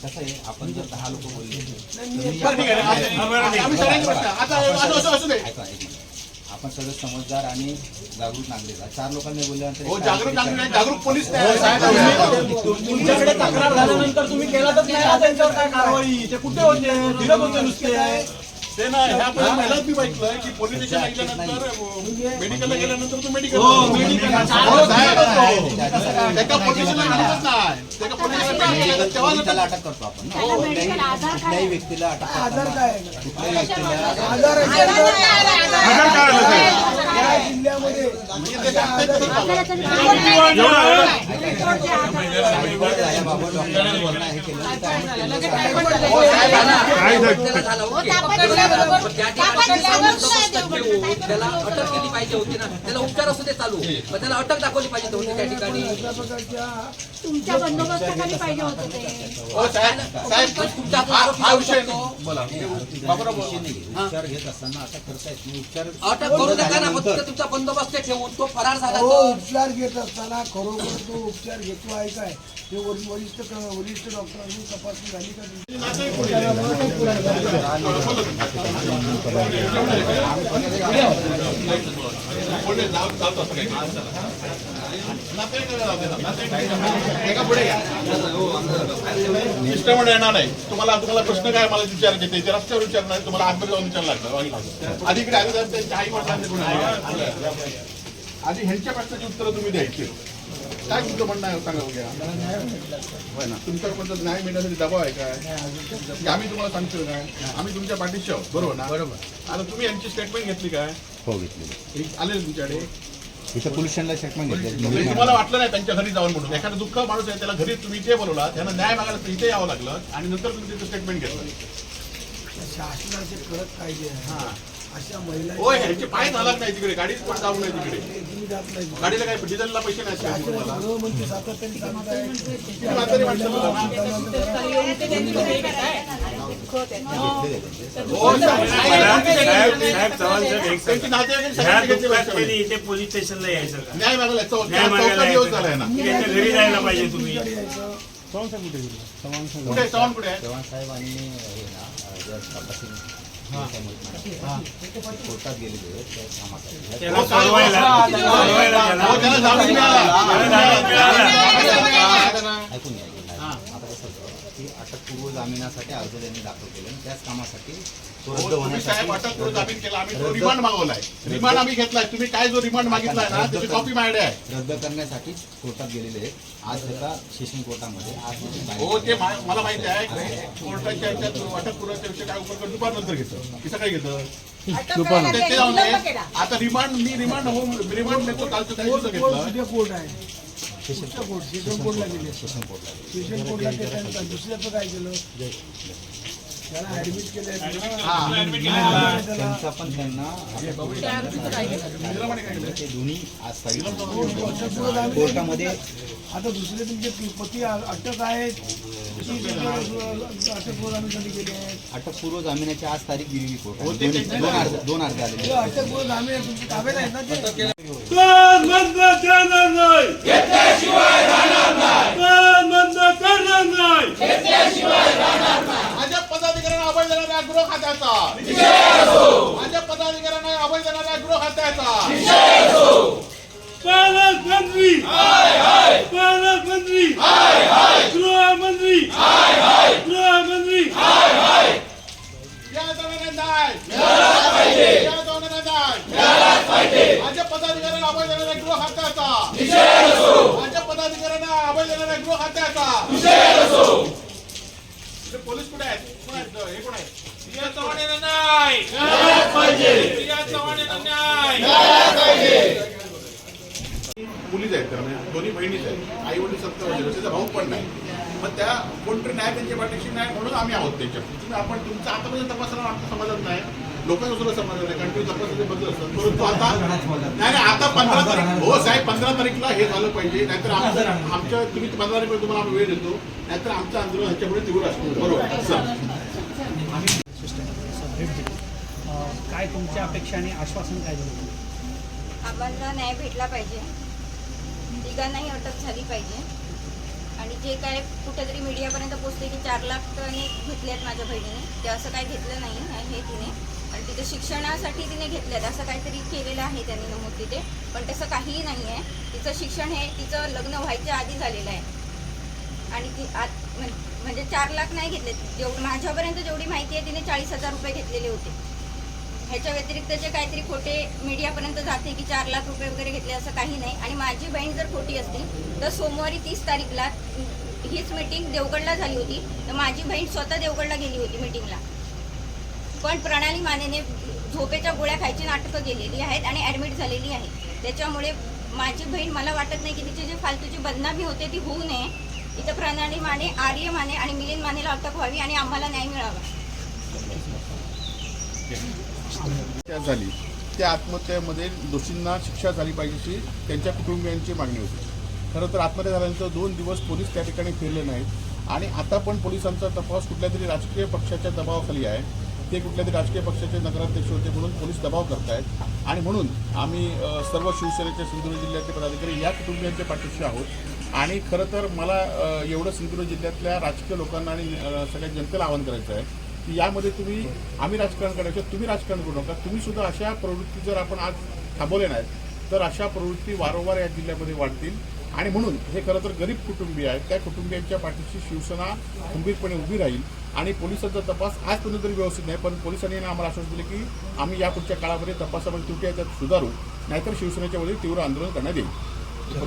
कसं आहे आपण जर दहा लोक बोलले आहे. आपण सगळे समजदार आणि जागरूक नागरिक आहे. चार लोकांनी बोलल्यानंतर हो जागरूक नागरिक आहे, जागरूक पोलीस आहे. तुमच्याकडे तक्रार झाल्यानंतर तुम्ही नाही ना त्यांच्यावर काय कारवाई ते कुठे होते नुसते ते ना ह्या पण पहिलाच मी ऐकलं की पोलीस स्टेशनला गेल्यानंतर मेडिकलला गेल्यानंतर तू मेडिकल हो, medical. हो, आणतच नाही. तेव्हा त्याला अटक करतो आपण आधार काय? कुठल्याही व्यक्तीला अटक करताना त्याला अटक केली पाहिजे होती ना त्याला उपचार असू दे चालू पण त्याला अटक दाखवली पाहिजे होती त्या ठिकाणी तुमच्या बंदोबस्ताखाली पाहिजे होतं ते उपचार घेत असताना अटक करता येत नाही उपचार अटक करू नका ना फक्त तुमचा बंदोबस्त ठेवून तो फरार झाला हो तर उपचार घेत असताना खरोखर तो उपचार घेतो आहे काय? ते वरिष्ठ वरिष्ठ डॉक्टरांनी तपासणी झाली का शिष्टमंडळ येणार नाही. तुम्हाला तुम्हाला प्रश्न काय मला विचारायचे ते ते रस्त्यावर नाही. तुम्हाला आतमध्ये जाऊन विचार लागतं. वाही लागतं. आधी इकडे त्यांच्या आई वडिलांचे गुण आहे. आधी ह्यांच्या प्रश्नाची उत्तरं तुम्ही द्यायची. काय तुमचं म्हणणं आहे? सांगा होय ना. तुमच्याबद्दल न्याय मिळण्यासाठी दबाव आहे काय? की आम्ही तुम्हाला सांगतो काय? आम्ही तुमच्या पाठीशी आहोत बरोबर ना? बरोबर. आता तुम्ही यांची स्टेटमेंट घेतली काय? हो घेतलेली एक आले तुमच्याकडे? इथं पोलीस स्टेशनला स्टेटमेंट म्हणजे घेतली तुम्हाला वाटलं नाही त्यांच्या घरी जाऊन म्हणून. एखादा दुःख माणूस आहे त्याला घरी तुम्ही इथे बोलवला त्यांना न्याय मागायला तर इथे यावं लागलं आणि नंतर तुम्ही तिथे स्टेटमेंट घेतलं. शासनाचे कायदे आहे हा. अशा महिला हो ह्यांचे पाय झालाच नाही तिकडे गाडीच पण जाऊ नाही तिकडे गाडीला काय डिझेलला पैसे नाही असतात तुम्हाला गृहमंत्री सातत्याने सांगत आहे तुम्ही म्हातारी माणसं बोला ना. हो, साहेब, साहेब चव्हाण साहेब एक त्यांची सांगा. नातेवाईकांची ह्या सगळ्यांची घेतली दुःखात पाहिजे. त्यांनी इथे पोलीस स्टेशनला यायचं का न्याय मागायला चौ- न्याय मागायला चौथा दिवस झालाय ना? त्यांच्या घरी जायला पाहिजे तुम्ही कुठे आहे? चव्हाण कुठे आहे चव्हाण साहेब आणि हे ना कोर्टात गेलेले त्या कामासाठी आता कसं होतं की अटकपूर्व जामिनासाठी अर्ज त्यांनी दाखल केले आणि त्याच कामासाठी तो रद्द हो, तुम्ही साहेब होण्यासाठी अटक करून जामीन केला. आम्ही तो रिमांड मागवलाय. रिमांड आम्ही घेतलाय. तुम्ही काय जो रिमांड मागितलाय ना त्याची कॉपी माझ्याकडे आहे. रद्द करण्यासाठी कोर्टात गेलेले आहेत. आज त्याचा सेशन कोर्टामध्ये आज त्याची हो ते मा- मला माहिती आहे. कोर्टाच्या ह्याच्यात अटक पूर्वाच्या विषय काय उपकरण दुपार नंतर घेतं? की सकाळी घेतं ते- ते जाऊन दे. आता रिमांड मी रिमांड हो रिमांड नेतो कालचं दिवशी घेतलं. कोर्ट आहे. कुठच्या कोर्ट सेशन कोर्टला गेले सेशन सेशन कोर्टला दुसऱ्याचं काय केलं त्यांचा पण त्यांना ते दोन्ही आज कोर्टामध्ये आता दुसरे तुमचे पती अटक आहेत की दुसरे गेले आहेत अटकपूर्व जामिनाची आज तारीख दिलेली कोर्टाने हो, दोन अर्ज दोन अर्ज आलेले ते अटक ताब्यात आहेत ना ते कोण बंद करणार नाही कोण बंद करणार नाही माझ्या पदाधिकाऱ्यांना अभय देणाऱ्या गृह खात्याचा माझ्या पदाधिकाऱ्यांना अभय देणाऱ्या गृह खात्याचा पालकमंत्री पालकमंत्री गृहमंत्री गृहमंत्री या जाणाऱ्या न्याय या जाणाऱ्या न्याय माझ्या पदाधिकाऱ्यांना अभय देणाऱ्या गृह खात्याचा माझ्या पदाधिकाऱ्यांना अभय देणाऱ्या गृह खात्याचा इथे पोलीस कुठे आहेत? हे कोण आहेत? प्रिया चव्हाण यांना न्याय. प्रिया चव्हाण यांना न्याय. मुलीच आहेत कारण म्हणजे दोन्ही बहिणीच आहेत. आई वडील सत्तर म्हणजे वर्ष त्याचा भाऊ पण नाही. मग त्या कोणतरी न्याय त्यांच्या पाठीशी नाही म्हणून आम्ही आहोत त्याच्या आपण तुमचा आतापर्यंत तपासायला आमचं समजत नाही लोकांना सुद्धा समाधान नाही कारण तुम्ही तपासाचे बदल असतात. परंतु आता नाही नाही आता पंधरा तारीख हो साहेब पंधरा तारीखला हे झालं पाहिजे नाहीतर आमचं आमच्या तुम्ही पंधरा तारीख तुम्हाला आम्ही वेळ देतो नाहीतर आमचं आंदोलन ह्याच्यापुढे तीव्र असतं बरोबर. चला. काय तुमच्या अपेक्षा आणि आश्वासन काय दिलं आम्हाला न्याय भेटला पाहिजे. तिघांनाही अटक झाली पाहिजे. आणि जे काय कुठेतरी मीडियापर्यंत पोचते की चार लाख त्याने घेतले आहेत माझ्या बहिणीने. ते असं काही घेतलं नाही हे तिने. आणि तिथे शिक्षणासाठी तिने घेतल्यात असं काहीतरी केलेलं आहे त्यांनी नमूद तिथे पण तसं काहीही नाही आहे तिचं शिक्षण हे तिचं लग्न व्हायच्या आधी झालेलं आहे. आणि ती आत म्हणजे चार लाख नाही घेतले. जेवढं माझ्यापर्यंत जेवढी माहिती आहे तिने चाळीस हजार रुपये घेतलेले होते. ह्याच्या व्यतिरिक्त जे काहीतरी खोटे मीडियापर्यंत जाते की चार लाख रुपये वगैरे घेतले असं काही नाही. आणि माझी बहीण जर खोटी असती तर सोमवारी तीस तारीखला हीच मीटिंग देवगडला झाली होती. तर माझी बहीण स्वतः देवगडला गेली होती मीटिंगला पण प्रणाली मानेने झोपेच्या गोळ्या खायची नाटकं केलेली आहेत आणि ॲडमिट झालेली आहे त्याच्यामुळे माझी बहीण मला वाटत नाही की तिची जी फालतूची बदनामी होते ती होऊ नये. इथं प्रणाली माने आर्य माने आणि मिलिंद मानेला अटक व्हावी आणि आम्हाला न्याय मिळावा. झाली. त्या आत्महत्येमध्ये दोषींना शिक्षा झाली पाहिजे त्यांच्या कुटुंबियांची मागणी होती. खरं तर आत्महत्या झाल्यानंतर दोन दिवस पोलीस त्या ठिकाणी फिरले नाहीत. आणि आता पण पोलिसांचा तपास कुठल्या तरी राजकीय पक्षाच्या दबावाखाली आहे. ते कुठल्या तरी राजकीय पक्षाचे नगराध्यक्ष होते म्हणून पोलीस दबाव करतायत. आणि म्हणून आम्ही सर्व शिवसेनेचे सिंधुदुर्ग जिल्ह्याचे पदाधिकारी या कुटुंबियांच्या पाठीशी आहोत. आणि खरं तर मला एवढं सिंधुदुर्ग जिल्ह्यातल्या राजकीय लोकांना आणि सगळ्या जनतेला आवाहन करायचं आहे की यामध्ये तुम्ही आम्ही राजकारण करायचं तुम्ही राजकारण करू नका. तुम्ही सुद्धा अशा प्रवृत्ती जर आपण आज थांबवले नाहीत तर अशा प्रवृत्ती वारंवार या जिल्ह्यामध्ये वाढतील. आणि म्हणून हे खरं तर गरीब कुटुंबीय आहेत. त्या कुटुंबियांच्या पाठीशी शिवसेना खंबीरपणे उभी राहील आणि पोलिसांचा तपास आजपर्यंत तरी व्यवस्थित नाही पण पोलिसांनी आम्हाला आश्वासन दिले की आम्ही यापुढच्या काळामध्ये तपासामध्ये त्रुटी आहेत त्यात सुधारू. नाहीतर शिवसेनेच्या वतीने तीव्र आंदोलन करण्यात येईल.